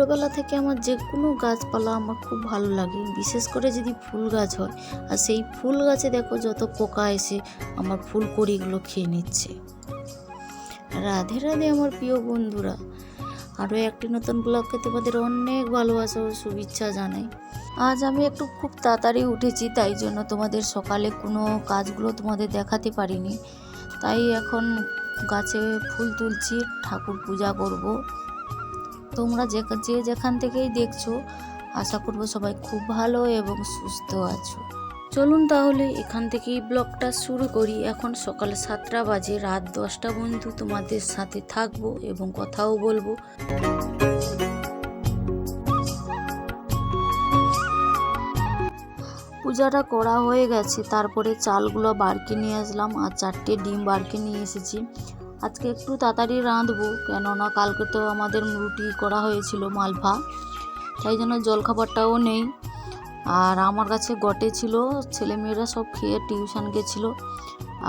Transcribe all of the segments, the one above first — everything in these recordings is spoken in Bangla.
ছোটোবেলা থেকে আমার যে কোনো গাছপালা আমার খুব ভালো লাগে। বিশেষ করে যদি ফুল গাছ হয়। আর সেই ফুল গাছে দেখো যত পোকা এসে আমার ফুল কড়িগুলো খেয়ে নিচ্ছে। রাধে রাধে আমার প্রিয় বন্ধুরা। আরও একটি নতুন ব্লগকে তোমাদের অনেক ভালোবাসা ও শুভেচ্ছা জানাই। আজ আমি একটু খুব তাড়াতাড়ি উঠেছি, তাই জন্য তোমাদের সকালে কোনো কাজগুলো তোমাদের দেখাতে পারিনি। তাই এখন গাছে ফুল তুলছি, ঠাকুর পূজা করব। তোমরা যে যে যেখান থেকেই দেখছ, আশা করব সবাই খুব ভালো এবং সুস্থ আছো। চলুন তাহলে এখান থেকেই ব্লগটা শুরু করি। এখন সকাল সাতটা বাজে, রাত দশটা বন্ধু তোমাদের সাথে থাকব এবং কথাও বলব। পূজাটা করা হয়ে গেছে, তারপরে চালগুলো বারকে নিয়ে আসলাম আর চারটে ডিম বারকে নিয়ে এসেছি। আজকে একটু তাড়াতাড়ি রাঁধবো, কেননা কালকে তো আমাদের রুটি করা হয়েছিল মালভা, তাই জন্য জলখাবারটাও নেই। আর আমার কাছে গটে ছিল, ছেলেমেয়েরা সব খেয়ে টিউশন গেছিল।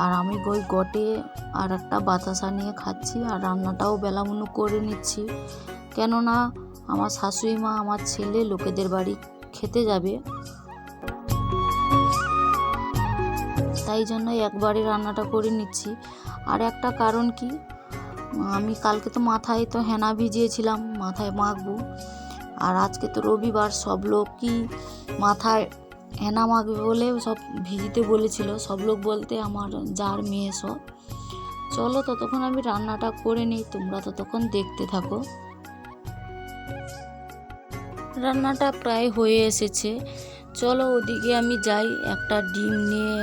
আর আমি ওই গটে আর একটা বাতাসা নিয়ে খাচ্ছি, আর রান্নাটাও বেলামুনো করে নিচ্ছি। কেননা আমার শাশুড়ি মা, আমার ছেলে লোকেদের বাড়ি খেতে যাবে। তাই জন্য একবারে রান্নাটা করে নিচ্ছি। আর একটা কারণ কি? আমি কালকে তো মাথায় তো হেনা ভিজিয়েছিলাম, মাথায় মাখবো। আর আজকে তো রবিবার, সব লোক কি মাথায় হেনা মাখবে বলে সব ভিজিতে বলেছিল। সব লোক বলতে আমার যার মেয়ে সব চলো ততক্ষণ আমি রান্নাটা করে নিই, তোমরা ততক্ষণ দেখতে থাকো। রান্নাটা প্রায় হয়ে এসেছে। চলো ওদিকে আমি যাই, একটা ডিম নিয়ে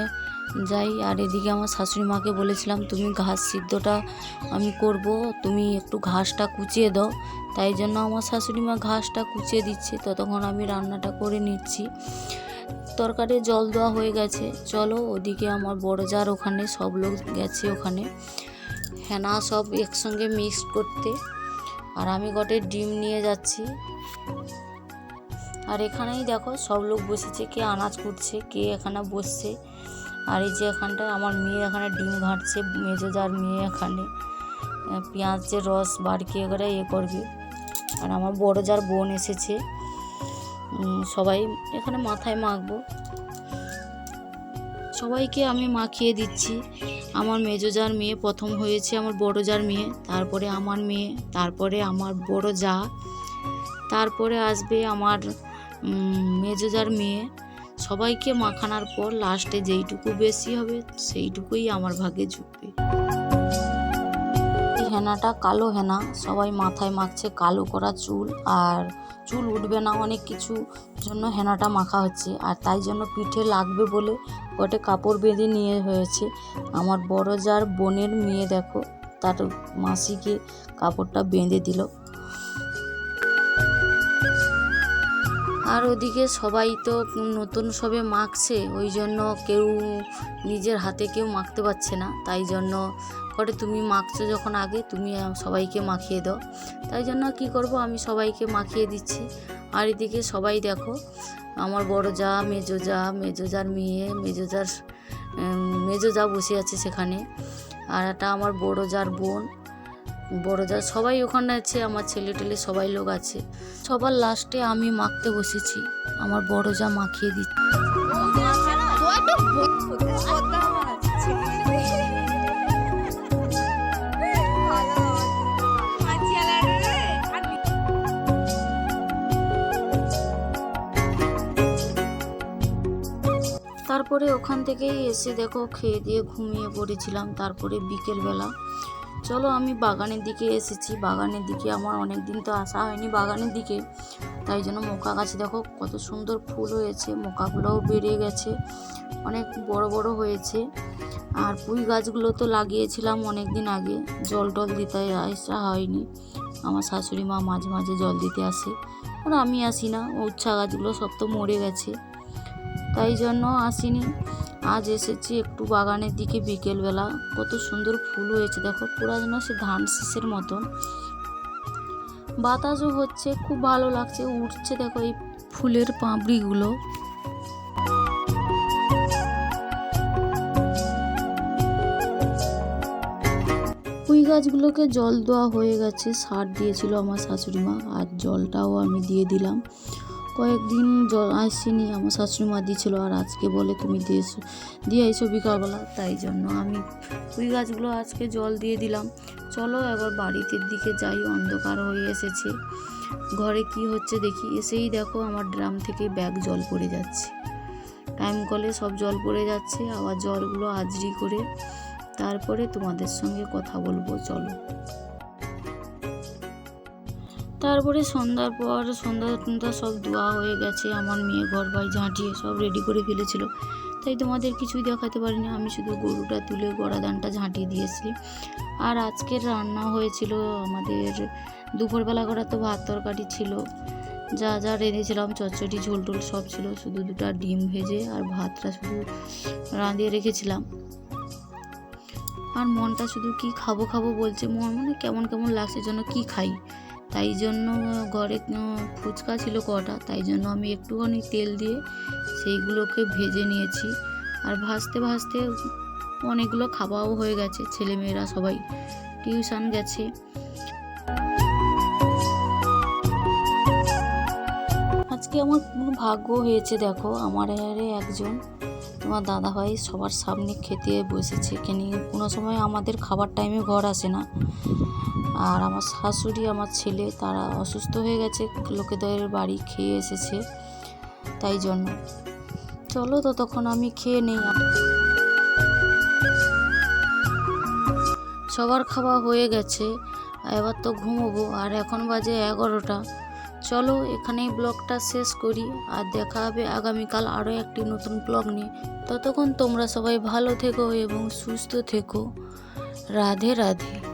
যাই, আর এদিকে আমার শাশুড়ি মাকে বলেছিলাম, তুমি ঘাস সিদ্ধটা আমি করব, তুমি একটু ঘাসটা কুচিয়ে দাও। তাই জন্য আমার শাশুড়ি মা ঘাসটা কুচিয়ে দিচ্ছে। ততক্ষণ আমি রান্নাটা করে নিচ্ছি। তরকারি জল দেওয়া হয়ে গেছে। চলো, ওদিকে আমার বড় যার ওখানে, সব লোক গেছে ওখানে। হেনা সব একসঙ্গে মিক্স করতে। আর আমি গটে ডিম নিয়ে যাচ্ছি। আর এখানেই দেখো, সব লোক বসেছে, কে আনাজ করছে কে এখানে বসছে। আর এই যে এখানটায় আমার মেয়ে এখানে ডিম ঘাঁটছে, মেজো যার মেয়ে এখানে। পেঁয়াজের রস বাড়কিয়ে করে ইয়ে করবে। আর আমার বড় যার বোন এসেছে। সবাই এখানে মাথায় মাখবো। সবাইকে আমি মাখিয়ে দিচ্ছি। আমার মেজো যার মেয়ে প্রথম হয়েছে, আমার বড় যার মেয়ে, তারপরে আমার মেয়ে, তারপরে আমার বড় যা, তারপরে আসবে আমার মেজো যার মেয়ে। সবাইকে মাখানোর পর লাস্টে যেইটুকু বেশি হবে, সেইটুকুই আমার ভাগে এই হেনাটা কালো হেনা, সবাই মাথায় মাখছে কালো করা চুল, আর চুল উঠবে না অনেক কিছু জন্য হেনাটা মাখা হচ্ছে, আর তাই জন্য পিঠে লাগবে বলে ওটা কাপড় বেঁধে নিয়ে হয়েছে। আমার বড় যার বোনের মেয়ে দেখো, তার মাসিকে কাপড়টা বেঁধে দিল। আর ওদিকে সবাই তো নতুন সবে মাখছে, ওই জন্য কেউ নিজের হাতে কেউ মাখতে পারছে না। তাই জন্য করে তুমি মাখছো যখন আগে, তুমি সবাইকে মাখিয়ে দাও। তাই জন্য কি করব, আমি সবাইকে মাখিয়ে দিচ্ছি। আর এদিকে সবাই দেখো, আমার বড় যা, মেজো যা, মেজো যার মেয়ে, মেজো যার মেজো যা বসে আছে সেখানে। আর একটা আমার বড় যার বোন বড় যা সবাই ওখানে আছে, আমার ছেলে টেলে সবাই লোক আছে। সবার লাস্টে আমি মাখতে বসেছি। আমার বড় যা মাখিয়ে দিচ্ছে। তারপরে ওখান থেকেই এসে দেখো খেয়ে দিয়ে ঘুমিয়ে পড়েছিলাম। তারপরে বিকেলবেলা চলো আমি বাগানের দিকে এসেছি। বাগানের দিকে আমার অনেক দিন তো আসা হয়নি বাগানের দিকে। তাই জন্য মোকা গাছে দেখো কত সুন্দর ফুল হয়েছে, মোকাগুলোও বেড়ে গেছে, অনেক বড় বড় হয়েছে। আর পুঁই গাছগুলো তো লাগিয়েছিলাম অনেক দিন আগে, জল টল দিতে আসা হয়নি। আমার শাশুড়ি মা মাঝে মাঝে জল দিতে আসে। আর আমি আসি না, উচ্ছা গাছগুলো সব তো মরে গেছে। তাই জন্য আসিনি। আজ এসেছি একটু বাগানের দিকে বিকেলবেলা। কত সুন্দর ফুল হয়েছে, দেখো। পুরা যেন সে ধান শীষের মতন। বাতাসও হচ্ছে, খুব ভালো লাগছে। উঠছে দেখো এই ফুলের পাঁপড়িগুলো। পুঁই গাছগুলোকে জল দেওয়া হয়ে গেছে, সার দিয়েছিল আমার শাশুড়ি মা আর জলটাও আমি দিয়ে দিলাম। কয়েকদিন জল আসেনি, আমার শাশুড়ি মা দিয়েছিল আর আজকে বলে তুমি দিয়েছ, দিয়ে এসো বিকালবেলা, তাই জন্য আমি ফুল গাছগুলো আজকে জল দিয়ে দিলাম। চলো এবার বাড়িতে দিকে যাই, অন্ধকার হয়ে এসেছে। ঘরে কি হচ্ছে দেখি, এসেই দেখো আমার ড্রাম থেকে ব্যাগ জল পড়ে যাচ্ছে। টাইম কলে সব জল পড়ে যাচ্ছে, আবার জলগুলো আজরি করে। তারপরে তোমাদের সঙ্গে কথা বলব, চলো। তারপরে সন্ধ্যার পর সন্ধ্যা টন্ধ্যা সব দোয়া হয়ে গেছে, আমার মেয়ে ঘর বাই ঝাঁটিয়ে সব রেডি করে ফেলেছিল। তাই তোমাদের কিছুই দেখাতে পারিনি, আমি শুধু গরুটা তুলে গড়া দানটা ঝাঁটিয়ে দিয়েছি আর আজকের রান্না হয়েছিল আমাদের দুপুরবেলা করা তো ভাত তরকারি ছিল। যা যা রেঁধেছিলাম, চচ্চড়ি, ঝোল টোল সব ছিল, শুধু দুটো ডিম ভেজে আর ভাতটা শুধু রাঁধিয়ে রেখেছিলাম। আর মনটা শুধু কি খাব খাব বলছে মন মানে কেমন কেমন লাগছে জন্য কি খাই। তাই জন্য ঘরে ফুচকা ছিল কটা, তাই জন্য আমি একটুখানি তেল দিয়ে সেইগুলোকে ভেজে নিয়েছি। আর ভাজতে ভাজতে অনেকগুলো খাওয়াও হয়ে গেছে, ছেলেমেয়েরা সবাই। টিউশন গেছে। আজকে আমার কোনো ভাগ্য হয়েছে, দেখো। আমার আরে একজন, তোমার দাদা ভাই সবার সামনে খেতে বসেছে। কেন কোনো সময় আমাদের খাবার টাইমে ঘর আসে না। আর আমার শাশুড়ি, আমার ছেলে, তারা অসুস্থ হয়ে গেছে, লোকেদের বাড়ি খেয়ে এসেছে, তাই জন্য। চলো তো তখন আমি খেয়ে নেই। সবার খাওয়া হয়ে গেছে, এবার তো ঘুমোবো, আর এখন বাজে এগারোটা। চলো এখানেই ব্লগটা শেষ করি, আর দেখা হবে আগামীকাল আরও একটি নতুন ব্লগ নিয়ে। ততক্ষণ তোমরা সবাই ভালো থেকো এবং সুস্থ থেকো। রাধে রাধে।